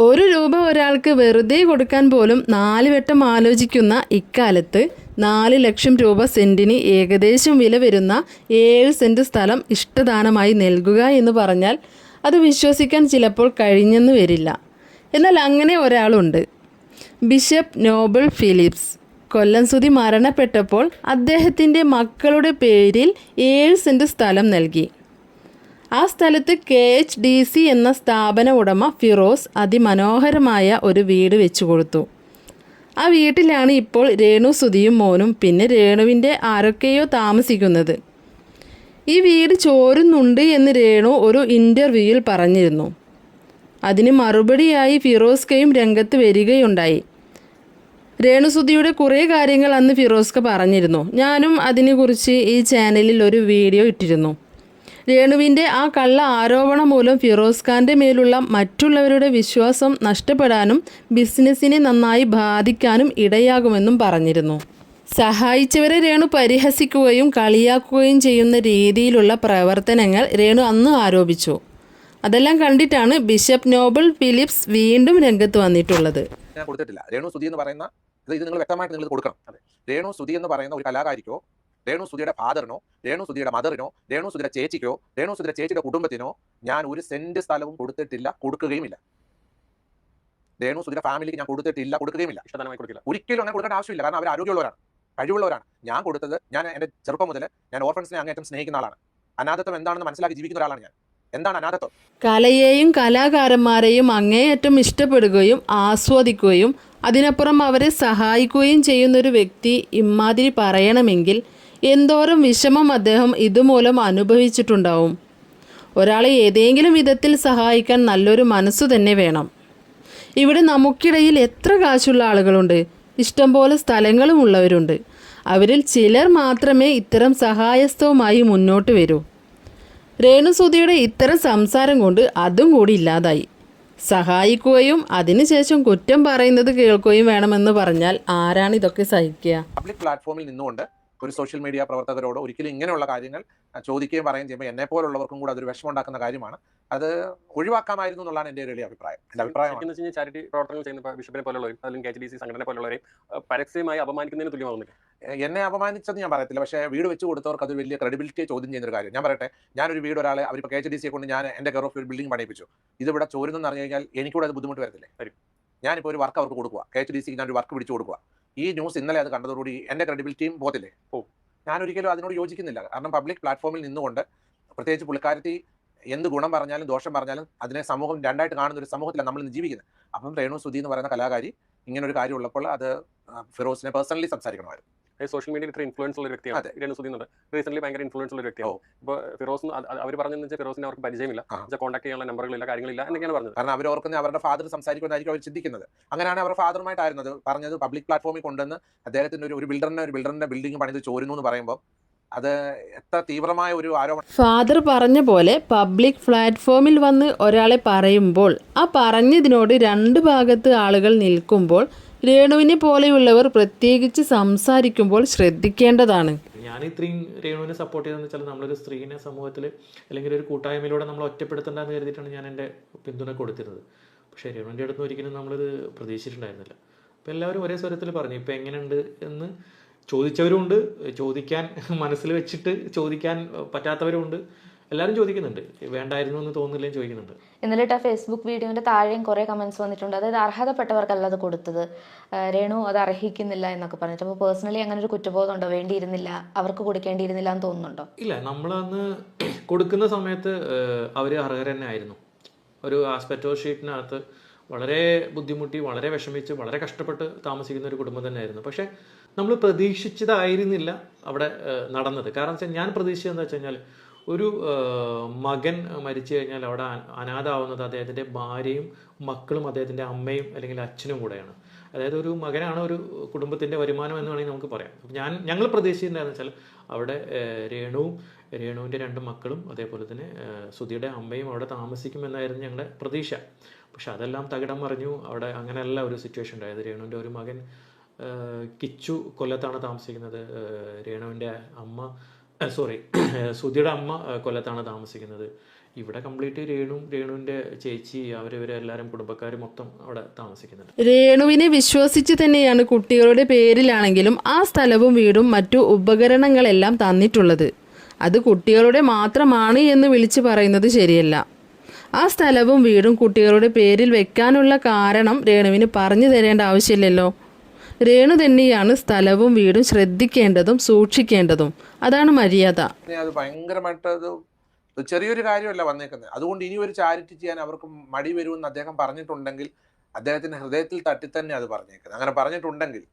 ഒരു രൂപ ഒരാൾക്ക് വെറുതെ കൊടുക്കാൻ പോലും നാല് വട്ടം ആലോചിക്കുന്ന ഇക്കാലത്ത് നാല് ലക്ഷം രൂപ സെന്റിന് ഏകദേശം വില വരുന്ന ഏഴ് സെന്റ് സ്ഥലം ഇഷ്ടദാനമായി നൽകുക എന്ന് പറഞ്ഞാൽ അത് വിശ്വസിക്കാൻ ചിലപ്പോൾ കഴിഞ്ഞെന്ന് വരില്ല. എന്നാൽ അങ്ങനെ ഒരാളുണ്ട്. Bishop Noble Philips. Kollam Sudhi മരണപ്പെട്ടപ്പോൾ അദ്ദേഹത്തിന്റെ മക്കളുടെ പേരിൽ ഏഴ് സെന്റ് സ്ഥലം നൽകി. ആ സ്ഥലത്ത് കെ എച്ച് ഡി സി എന്ന സ്ഥാപന ഉടമ ഫിറോസ് അതിമനോഹരമായ ഒരു വീട് വെച്ചു കൊടുത്തു. ആ വീട്ടിലാണ് ഇപ്പോൾ രേണു സുധിയും മോനും പിന്നെ രേണുവിന്റെ ആരൊക്കെയോ താമസിക്കുന്നത്. ഈ വീട് ചോരുന്നുണ്ട് എന്ന് രേണു ഒരു ഇന്റർവ്യൂവിൽ പറഞ്ഞിരുന്നു. അതിന് മറുപടിയായി ഫിറോസ്കയും രംഗത്ത് വരികയുണ്ടായി. രേണുസുധിയുടെ കുറേ കാര്യങ്ങൾ അന്ന് ഫിറോസ്ക പറഞ്ഞിരുന്നു. ഞാനും അതിനെക്കുറിച്ച് ഈ ചാനലിൽ ഒരു വീഡിയോ ഇട്ടിരുന്നു. രേണുവിന്റെ ആ കള്ള ആരോപണം മൂലം ഫിറോസ് ഖാന്റെ മേലുള്ള മറ്റുള്ളവരുടെ വിശ്വാസം നഷ്ടപ്പെടാനും ബിസിനസ്സിനെ നന്നായി ബാധിക്കാനും ഇടയാകുമെന്നും പറഞ്ഞിരുന്നു. സഹായിച്ചവരെ രേണു പരിഹസിക്കുകയും കളിയാക്കുകയും ചെയ്യുന്ന രീതിയിലുള്ള പ്രവർത്തനങ്ങൾ രേണു അന്ന് ആരോപിച്ചു. അതെല്ലാം കണ്ടിട്ടാണ് ബിഷപ്പ് നോബൽ ഫിലിപ്സ് വീണ്ടും രംഗത്ത് വന്നിട്ടുള്ളത്. കൊടുത്തിട്ടില്ല. രേണു സുധി എന്ന് പറയുന്ന ഇത് നിങ്ങൾ വ്യക്തമായിട്ട് നിങ്ങൾ കൊടുക്കണം. രേണു സുധി എന്ന് പറയുന്ന ഒരു കലാകാരിക്കോ രേണു സുധിയുടെ ഫാദറിനോ രേണു സുധിയുടെ മദറിനോ രേണു സുധിയുടെ ചേച്ചിക്കോ രേണു സുധിയുടെ ചേച്ചിയുടെ കുടുംബത്തിനോ ഞാൻ ഒരു സെന്റ് സ്ഥലവും കൊടുത്തിട്ടില്ല കൊടുക്കുകയുമില്ല. രേണു സുധിയുടെ ഫാമിലിക്ക് ഞാൻ കൊടുത്തിട്ടില്ല കൊടുക്കുകയുമില്ല. ഇഷ്ടമായി കൊടുക്കില്ല. ഒരിക്കലും അങ്ങനെ കൊടുക്കേണ്ട ആവശ്യമില്ല കാരണം അവർ ആരോഗ്യമുള്ളവരാണ് കഴിവുള്ളവരാണ്. ഞാൻ കൊടുത്തത് ഞാൻ എന്റെ ചെറുപ്പം മുതൽ ഞാൻ ഓർഫൻസിനെ അങ്ങേറ്റം സ്നേഹിക്കുന്ന ആളാണ്. അനാഥത്വം എന്താണെന്ന് മനസ്സിലാക്കി ജീവിക്കുന്ന ഒരാളാണ് ഞാൻ. എന്താണ് അനാഥത്വം? കലയെയും കലാകാരന്മാരെയും അങ്ങേയറ്റം ഇഷ്ടപ്പെടുകയും ആസ്വദിക്കുകയും അതിനപ്പുറം അവരെ സഹായിക്കുകയും ചെയ്യുന്നൊരു വ്യക്തി ഇമാതിരി പറയണമെങ്കിൽ എന്തോരം വിഷമം അദ്ദേഹം ഇതുമൂലം അനുഭവിച്ചിട്ടുണ്ടാവും. ഒരാളെ ഏതെങ്കിലും വിധത്തിൽ സഹായിക്കാൻ നല്ലൊരു മനസ്സു തന്നെ വേണം. ഇവിടെ നമുക്കിടയിൽ എത്ര കാശുള്ള ആളുകളുണ്ട്? ഇഷ്ടംപോലെ സ്ഥലങ്ങളും ഉള്ളവരുണ്ട്. അവരിൽ ചിലർ മാത്രമേ ഇത്തരം സഹായസ്ഥവുമായി മുന്നോട്ട് വരൂ. രേണുസുതിയുടെ ഇത്തരം സംസാരം കൊണ്ട് അതും കൂടി ഇല്ലാതായി. സഹായിക്കുകയും അതിനുശേഷം കുറ്റം പറയുന്നത് കേൾക്കുകയും വേണമെന്ന് പറഞ്ഞാൽ ആരാണ് ഇതൊക്കെ സഹിക്കുക? പ്ലാറ്റ്ഫോമിൽ നിന്നുകൊണ്ട് ഒരു സോഷ്യൽ മീഡിയ പ്രവർത്തകരോട് ഒരിക്കലും ഇങ്ങനെയുള്ള കാര്യങ്ങൾ ചോദിക്കുകയും പറയുകയും ചെയ്യുമ്പോൾ എന്നെ പോലുള്ളവർക്കും കൂടെ അതൊരു വിഷമം ഉണ്ടാക്കുന്ന കാര്യമാണ്. അത് ഒഴിവാക്കാമായിരുന്നു എന്നുള്ളതാണ് എന്റെ ഒരു വലിയ അഭിപ്രായം. എന്റെ അഭിപ്രായം ചാരിറ്റി പ്രവർത്തനങ്ങൾ ചെയ്യുന്ന ബിഷപ്പിനെ പോലുള്ളവരും അല്ലെങ്കിൽ കെ ജി ഡി സി സംഘടന പോലുള്ളവരെയും പരസ്യമായി അപമാനിക്കുന്നതിന് തുല്യമാകുന്നില്ല എന്നെ അപമാനിച്ചത് ഞാൻ പറയത്തില്ല. പക്ഷേ വീട് വെച്ച് കൊടുത്തവർക്ക് അതൊരു വലിയ ക്രെഡിബിലിറ്റി ചോദ്യം ചെയ്യുന്ന ഒരു കാര്യം. ഞാൻ പറയട്ടെ ഞാനൊരു വീട് ഒരാളെ അവരിപ്പോൾ കെ എച്ച് ഡി സിയെ കൊണ്ട് ഞാൻ എന്റെ കെയർ ഓഫ് ഒരു ബിൽഡിംഗ് പണിയിപ്പിച്ചു. ഇതിവിടെ ചോരുന്നെന്ന് അറിഞ്ഞു കഴിഞ്ഞാൽ എനിക്കൂടെ അത് ബുദ്ധിമുട്ട് വരത്തില്ലേ? വരും. ഞാനിപ്പോൾ ഒരു വർക്ക് അവർക്ക് കൊടുക്കുക കെ എച്ച് ഡി സിക്ക് ഞാനൊരു വർക്ക് പിടിച്ചു കൊടുക്കുക ഈ ന്യൂസ് ഇന്നലെ അത് കണ്ടതോടുകൂടി എന്റെ ക്രെഡിബിലിറ്റിയും പോകത്തില്ലേ? ഓ ഞാൻ ഒരിക്കലും അതിനോട് യോജിക്കുന്നില്ല. കാരണം പബ്ലിക് പ്ലാറ്റ്ഫോമിൽ നിന്നുകൊണ്ട് പ്രത്യേകിച്ച് പുള്ളിക്കാരത്തി എന്ത് ഗുണം പറഞ്ഞാലും ദോഷം പറഞ്ഞാലും അതിനെ സമൂഹം രണ്ടായിട്ട് കാണുന്ന ഒരു സമൂഹത്തിലാണ് നമ്മൾ ഇന്ന് ജീവിക്കുന്നത്. അപ്പം രേണു സുധി എന്ന് പറയുന്ന കലാകാരി ഇങ്ങനെ ഒരു കാര്യം ഉള്ളപ്പോൾ അത് ഫിറോസിനെ പേഴ്സണലി സംസാരിക്കണമായിരുന്നു. സോഷ്യൽ മീഡിയയിൽ ഇത്ര ഇൻഫ്ലുവൻസ് ഉള്ള ഒരു വ്യക്തിയാണ്. അതെ. രേണു സുധീന്നുണ്ട് റീസെന്റ് ഭയങ്കര ഇൻഫ്ലുവൻസ് ഉള്ള ഒരു വ്യക്തിയാണ്. ഇപ്പോൾ ഫിറോസ് അവർ പറഞ്ഞെന്ന് വെച്ചാൽ ഫിറോസിനെ അവർക്ക് പരിചയമില്ല. കോൺടാക്ട് ചെയ്യാനുള്ള നമ്പറുകളില്ല കാര്യങ്ങളില്ല എന്നൊക്കെയാണ് പറഞ്ഞത്. കാരണം അവർ ഓർക്കുന്ന അവരുടെ ഫാദർ സംസാരിക്കുന്നതായിരിക്കും അവർ ചിന്തിക്കുന്നത്. അങ്ങനെയാണ് അവർ ഫാദറുമായിട്ടായിരുന്നത് പറഞ്ഞത് പബ്ലിക് പ്ലാറ്റ്ഫോമിൽ കൊണ്ടുവന്ന് അദ്ദേഹത്തിന്റെ ഒരു ഒരു ബിൽഡറിനെ ഒരു ബിൽഡറിന്റെ ബിൽഡിംഗ് പണിത് ചോരുന്നു എന്ന് പറയുമ്പോൾ അത് എത്ര തീവ്രമായ ഒരു ആരോപണം. ഫാദർ പറഞ്ഞ പോലെ പബ്ലിക് പ്ലാറ്റ്ഫോമിൽ വന്ന് ഒരാളെ പറയുമ്പോൾ ആ പറഞ്ഞതിനോട് രണ്ട് ഭാഗത്ത് ആളുകൾ നിൽക്കുമ്പോൾ രേണുവിനെ പോലെയുള്ളവർ പ്രത്യേകിച്ച് സംസാരിക്കുമ്പോൾ ശ്രദ്ധിക്കേണ്ടതാണ്. ഞാൻ ഇത്രയും രേണുവിനെ സപ്പോർട്ട് ചെയ്തതെന്ന് വെച്ചാൽ നമ്മളൊരു സ്ത്രീനെ സമൂഹത്തിൽ അല്ലെങ്കിൽ ഒരു കൂട്ടായ്മയിലൂടെ നമ്മൾ ഒറ്റപ്പെടുത്തണ്ടെന്ന് കരുതിയിട്ടാണ് ഞാൻ എന്റെ പിന്തുണ കൊടുത്തിരുന്നത്. പക്ഷേ രേണുവിന്റെ അടുത്ത് ഒരിക്കലും നമ്മളിത് പ്രതീക്ഷിച്ചിട്ടുണ്ടായിരുന്നില്ല. അപ്പോൾ എല്ലാവരും ഒരേ സ്വരത്തിൽ പറഞ്ഞു ഇപ്പോൾ എങ്ങനെയുണ്ട് എന്ന് ചോദിച്ചവരുമുണ്ട്. ചോദിക്കാൻ മനസ്സിൽ വെച്ചിട്ട് ചോദിക്കാൻ പറ്റാത്തവരുമുണ്ട്. എല്ലാവരും ചോദിക്കുന്നുണ്ട് വേണ്ടായിരുന്നു എന്ന് തോന്നുന്നില്ലേ ചോദിക്കുന്നുണ്ട്. ഇന്നലെ ഇട്ട ഫേസ്ബുക്ക് വീഡിയോന്റെ താഴെയും കുറെ കമന്റ്സ് വന്നിട്ടുണ്ട്. അതായത് അർഹതപ്പെട്ടവർക്കല്ല അത് കൊടുത്തത്. രേണു അത് അർഹിക്കുന്നില്ല എന്നൊക്കെ പറഞ്ഞിട്ട്. അപ്പോൾ പേഴ്സണലി അങ്ങനെ ഒരു കുറ്റബോധം ഉണ്ടോ? വേണ്ടിയിരുന്നില്ല. അവർക്ക് കൊടുക്കേണ്ടിയിരുന്നില്ല എന്ന് തോന്നുന്നുണ്ടോ? ഇല്ല നമ്മളന്ന് കൊടുക്കുന്ന സമയത്ത് അവർ അർഹർ തന്നെ ആയിരുന്നു. ഒരു ആസ്പെറ്റോ ഷീറ്റിനകത്ത് വളരെ ബുദ്ധിമുട്ടി വളരെ വിഷമിച്ച് വളരെ കഷ്ടപ്പെട്ട് താമസിക്കുന്ന ഒരു കുടുംബം തന്നെയായിരുന്നു പക്ഷേ നമ്മൾ പ്രതീക്ഷിച്ചതായിരുന്നില്ല അവിടെ നടന്നത്. കാരണം വെച്ചാൽ ഞാൻ പ്രതീക്ഷിച്ചതെന്ന് വെച്ച് കഴിഞ്ഞാൽ ഒരു മകൻ മരിച്ചു കഴിഞ്ഞാൽ അവിടെ അനാഥാവുന്നത് അദ്ദേഹത്തിന്റെ ഭാര്യയും മക്കളും അദ്ദേഹത്തിന്റെ അമ്മയും അല്ലെങ്കിൽ അച്ഛനും കൂടെയാണ്. അതായത് ഒരു മകനാണ് ഒരു കുടുംബത്തിന്റെ വരുമാനം എന്ന് വേണമെങ്കിൽ നമുക്ക് പറയാം. ഞാൻ ഞങ്ങൾ പ്രതീക്ഷിച്ചിട്ടുണ്ടായിരുന്നു വെച്ചാൽ അവിടെ രേണുവും രേണുവിന്റെ രണ്ട് മക്കളും അതേപോലെ തന്നെ സുധിയുടെ അമ്മയും അവിടെ താമസിക്കുമെന്നായിരുന്നു ഞങ്ങളുടെ പ്രതീക്ഷ. പക്ഷെ അതെല്ലാം തകിടം മറിഞ്ഞു. അവിടെ അങ്ങനെയല്ല ഒരു സിറ്റുവേഷൻ ഉണ്ടായത്. രേണുവിന്റെ ഒരു മകൻ കിച്ചു കൊല്ലത്താണ് താമസിക്കുന്നത്. രേണുവിന്റെ അമ്മ സോറി സുധിയുടെ അമ്മ കൊല്ലത്താണ് താമസിക്കുന്നത്. ഇവിടെ കംപ്ലീറ്റ് രേണുവും രേണുവിന്റെ ചേച്ചി അവരവരെല്ലാരും കുടുംബക്കാർ മൊത്തം അവിടെ താമസിക്കുന്നുണ്ട്. രേണുവിനെ വിശ്വസിച്ച് തന്നെയാണ് കുട്ടികളുടെ പേരിലാണെങ്കിലും ആ സ്ഥലവും വീടും മറ്റു ഉപകരണങ്ങളെല്ലാം തന്നിട്ടുള്ളത്. അത് കുട്ടികളുടെ മാത്രമാണ് എന്ന് വിളിച്ചു പറയുന്നത് ശരിയല്ല. ആ സ്ഥലവും വീടും കുട്ടികളുടെ പേരിൽ വെക്കാനുള്ള കാരണം രേണുവിന് പറഞ്ഞു തരേണ്ട ആവശ്യമില്ലല്ലോ. രേണു തന്നെയാണ് സ്ഥലവും വീടും ശ്രദ്ധിക്കേണ്ടതും സൂക്ഷിക്കേണ്ടതും. അതാണ് മര്യാദ. പിന്നെ അത് ഭയങ്കരമായിട്ട് ചെറിയൊരു കാര്യമല്ല വന്നേക്കുന്നത്. അതുകൊണ്ട് ഇനി ഒരു ചാരിറ്റി ചെയ്യാൻ അവർക്ക് മടി വരുമെന്ന് അദ്ദേഹം പറഞ്ഞിട്ടുണ്ടെങ്കിൽ അദ്ദേഹത്തിന്റെ ഹൃദയത്തിൽ തട്ടി തന്നെ അത് പറഞ്ഞേക്കുന്നത്. അങ്ങനെ പറഞ്ഞിട്ടുണ്ടെങ്കിൽ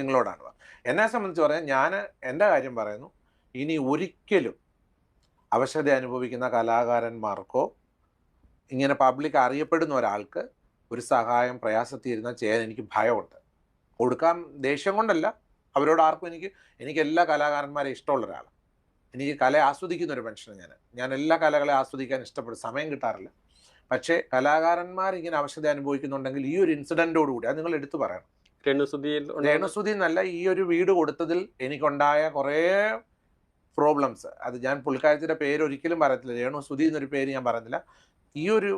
നിങ്ങളോടാണ്. എന്നെ സംബന്ധിച്ച് പറയാൻ ഞാൻ എന്റെ കാര്യം പറയുന്നു. ഇനി ഒരിക്കലും അവശത അനുഭവിക്കുന്ന കലാകാരന്മാർക്കോ ഇങ്ങനെ പബ്ലിക് അറിയപ്പെടുന്ന ഒരാൾക്ക് ഒരു സഹായം പ്രയാസത്തിരുന്ന ചെയ്യാൻ എനിക്ക് ഭയമുണ്ട്. കൊടുക്കാൻ ദേഷ്യം കൊണ്ടല്ല. അവരോട് ആർക്കും എനിക്ക് എനിക്ക് എല്ലാ കലാകാരന്മാരെ ഇഷ്ടമുള്ള ഒരാളാണ് എനിക്ക് കല ആസ്വദിക്കുന്ന ഒരു മനുഷ്യനാണ് ഞാൻ ഞാൻ എല്ലാ കലകളെ ആസ്വദിക്കാൻ ഇഷ്ടപ്പെടും. സമയം കിട്ടാറില്ല. പക്ഷേ കലാകാരന്മാർ ഇങ്ങനെ അവശത അനുഭവിക്കുന്നുണ്ടെങ്കിൽ ഈ ഒരു ഇൻസിഡന്റോടുകൂടി അത് നിങ്ങൾ എടുത്തു പറയണം. രേണുസുതി എന്നല്ല ഈ ഒരു വീട് കൊടുത്തതിൽ എനിക്കുണ്ടായ കുറേ പ്രോബ്ലംസ് അത് ഞാൻ പുള്ളിക്കാരത്തിന്റെ പേര് ഒരിക്കലും പറയത്തില്ല. രേണുസുതി എന്നൊരു പേര് ഞാൻ പറയുന്നില്ല ഈ ഒരു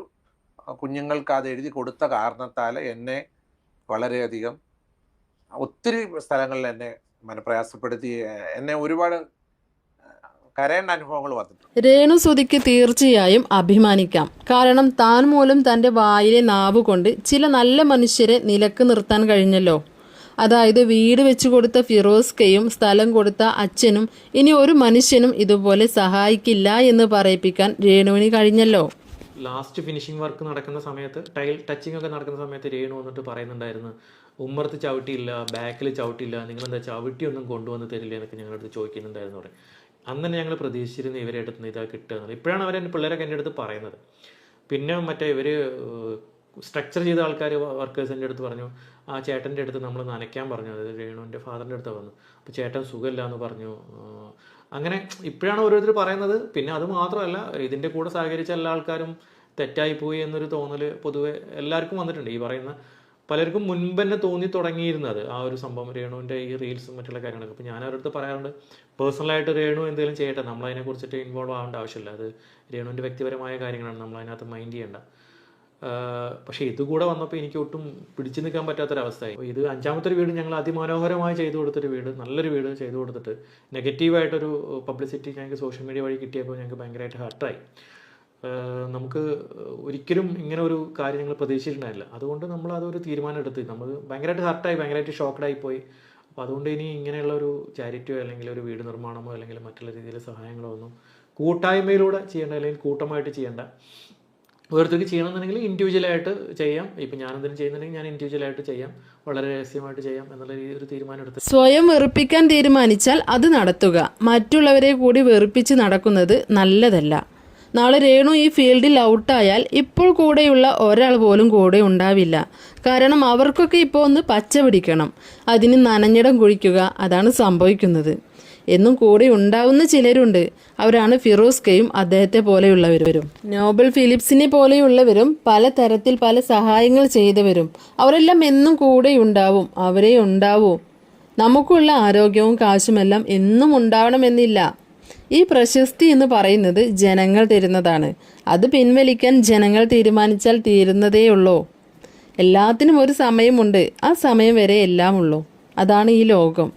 കുഞ്ഞുങ്ങൾക്ക് അത് എഴുതി കൊടുത്ത കാരണത്താൽ എന്നെ വളരെയധികം ഒത്തിരി സ്ഥലങ്ങളിൽ എന്നെ മനപ്രയാസപ്പെടുത്തി എന്നെ ഒരുപാട് കരയേണ്ട അനുഭവങ്ങൾ വന്നിട്ടുണ്ട്. രേണു സുതിക്ക് തീർച്ചയായും അഭിമാനിക്കാം. കാരണം താൻ മൂലം തന്റെ വായിലെ നാവ് കൊണ്ട് ചില നല്ല മനുഷ്യരെ നിലയ്ക്ക് നിർത്താൻ കഴിഞ്ഞല്ലോ. അതായത് വീട് വെച്ചു കൊടുത്ത ഫിറോസ്കയും സ്ഥലം കൊടുത്ത അച്ഛനും ഇനി ഒരു മനുഷ്യനും ഇതുപോലെ സഹായിക്കില്ല എന്ന് പറയിപ്പിക്കാൻ രേണുവിന് കഴിഞ്ഞല്ലോ. ലാസ്റ്റ് ഫിനിഷിംഗ് വർക്ക് നടക്കുന്ന സമയത്ത് ടൈൽ ടച്ചിങ് ഒക്കെ നടക്കുന്ന സമയത്ത് രേണു വന്നിട്ട് പറയുന്നുണ്ടായിരുന്നു ഉമ്മർത്ത് ചവിട്ടിയില്ല ബാക്കിൽ ചവിട്ടിയില്ല നിങ്ങളെന്താ ചവിട്ടിയൊന്നും കൊണ്ടുവന്ന് തരില്ല എന്നൊക്കെ ഞങ്ങളുടെ അടുത്ത് ചോദിക്കുന്നുണ്ടായിരുന്നു പറയും അന്ന് തന്നെ ഞങ്ങൾ പ്രതീക്ഷിച്ചിരുന്നു ഇവരെ അടുത്ത് ഇതാ കിട്ടുക ഇപ്പോഴാണ് അവർ എന്റെ പിള്ളേരൊക്കെ എന്റെ അടുത്ത് പറയുന്നത്. പിന്നെ മറ്റേ ഇവർ സ്ട്രക്ചർ ചെയ്ത ആൾക്കാർ വർക്കേഴ്സ് എന്റെ അടുത്ത് പറഞ്ഞു ആ ചേട്ടന്റെ അടുത്ത് നമ്മൾ നനയ്ക്കാൻ പറഞ്ഞു അതായത് രേണുവിന്റെ ഫാദറിന്റെ അടുത്ത് വന്നു അപ്പോൾ ചേട്ടൻ സുഖമില്ല എന്ന് പറഞ്ഞു അങ്ങനെ ഇപ്പോഴാണ് ഓരോരുത്തർ പറയുന്നത്. പിന്നെ അത് മാത്രമല്ല ഇതിന്റെ കൂടെ സഹകരിച്ച എല്ലാ ആൾക്കാരും തെറ്റായിപ്പോയി എന്നൊരു തോന്നൽ പൊതുവെ എല്ലാവർക്കും വന്നിട്ടുണ്ട്. ഈ പറയുന്ന പലർക്കും മുൻപ് തന്നെ തോന്നി തുടങ്ങിയിരുന്നത് ആ ഒരു സംഭവം രേണുവിന്റെ ഈ റീൽസും മറ്റുള്ള കാര്യങ്ങളൊക്കെ. അപ്പോൾ ഞാൻ അവരടുത്ത് പറയാറുണ്ട് പേഴ്സണലായിട്ട് രേണു എന്തെങ്കിലും ചെയ്യട്ടെ. നമ്മൾ അതിനെക്കുറിച്ചിട്ട് ഇൻവോൾവ് ആവേണ്ട ആവശ്യമില്ല. അത് രേണുവിന്റെ വ്യക്തിപരമായ കാര്യങ്ങളാണ്. നമ്മൾ അതിനകത്ത് മൈൻഡ് ചെയ്യേണ്ട. പക്ഷേ ഇത് കൂടെ വന്നപ്പോൾ എനിക്ക് ഒട്ടും പിടിച്ചു നിൽക്കാൻ പറ്റാത്തൊരവസ്ഥയായി. ഇത് അഞ്ചാമത്തെ ഒരു വീട് ഞങ്ങൾ അതിമനോഹരമായി ചെയ്തു കൊടുത്തൊരു വീട് നല്ലൊരു വീട് ചെയ്തു കൊടുത്തിട്ട് നെഗറ്റീവായിട്ടൊരു പബ്ലിസിറ്റി ഞങ്ങൾക്ക് സോഷ്യൽ മീഡിയ വഴി കിട്ടിയപ്പോൾ ഞങ്ങൾക്ക് ഭയങ്കരമായിട്ട് ഹർട്ടായി നമുക്ക് ഒരിക്കലും ഇങ്ങനെ ഒരു കാര്യം ഞങ്ങൾ പ്രതീക്ഷിച്ചിട്ടുണ്ടായില്ല അതുകൊണ്ട് നമ്മൾ അതൊരു തീരുമാനം എടുത്ത് നമ്മൾ ഭയങ്കരമായിട്ട് ഹർട്ടായി ഭയങ്കരമായിട്ട് ഷോക്കഡായി പോയി. അപ്പോൾ അതുകൊണ്ട് ഇനി ഇങ്ങനെയുള്ള ഒരു ചാരിറ്റിയോ അല്ലെങ്കിൽ ഒരു വീട് നിർമ്മാണമോ അല്ലെങ്കിൽ മറ്റുള്ള രീതിയിൽ സഹായങ്ങളോ ഒന്നും കൂട്ടായ്മയിലൂടെ ചെയ്യേണ്ട അല്ലെങ്കിൽ കൂട്ടമായിട്ട് ചെയ്യേണ്ട ഓരോരുത്തർക്ക് ചെയ്യണമെന്നുണ്ടെങ്കിൽ ഇൻഡിവിജ്വലായിട്ട് ചെയ്യാം. ഇപ്പം ഞാനെന്തെങ്കിലും ചെയ്യുന്നുണ്ടെങ്കിൽ ഞാൻ ഇൻഡിവിജ്വലായിട്ട് ചെയ്യാം. വളരെ രഹസ്യമായിട്ട് ചെയ്യാം എന്നുള്ള ഒരു തീരുമാനം എടുത്ത്. സ്വയം വെറുപ്പിക്കാൻ തീരുമാനിച്ചാൽ അത് നടത്തുക. മറ്റുള്ളവരെ കൂടി വെറുപ്പിച്ച് നടക്കുന്നത് നല്ലതല്ല. നാളെ രേണു ഈ ഫീൽഡിൽ ഔട്ടായാൽ ഇപ്പോൾ കൂടെയുള്ള ഒരാൾ പോലും കൂടെ ഉണ്ടാവില്ല. കാരണം അവർക്കൊക്കെ ഇപ്പോൾ ഒന്ന് പച്ച പിടിക്കണം. അതിന് നനഞ്ഞിടം കുഴിക്കുക അതാണ് സംഭവിക്കുന്നത്. എന്നും കൂടെ ഉണ്ടാവുന്ന ചിലരുണ്ട്. അവരാണ് ഫിറോസ് കെയും അദ്ദേഹത്തെ പോലെയുള്ളവരും. നോബൽ ഫിലിപ്സിനെ പോലെയുള്ളവരും പല തരത്തിൽ പല സഹായങ്ങൾ ചെയ്തവരും. അവരെല്ലാം എന്നും കൂടെ ഉണ്ടാവും. അവരെ ഉണ്ടാവൂ. നമുക്കുള്ള ആരോഗ്യവും കാശുമെല്ലാം എന്നും ഉണ്ടാവണമെന്നില്ല. ഈ പ്രശസ്തി എന്ന് പറയുന്നത് ജനങ്ങൾ തരുന്നതാണ്. അത് പിൻവലിക്കാൻ ജനങ്ങൾ തീരുമാനിച്ചാൽ തീരുന്നതേയുള്ളൂ എല്ലാത്തിനും ഒരു സമയമുണ്ട്. ആ സമയം വരെ എല്ലാം ഉള്ളൂ അതാണ് ഈ ലോകം.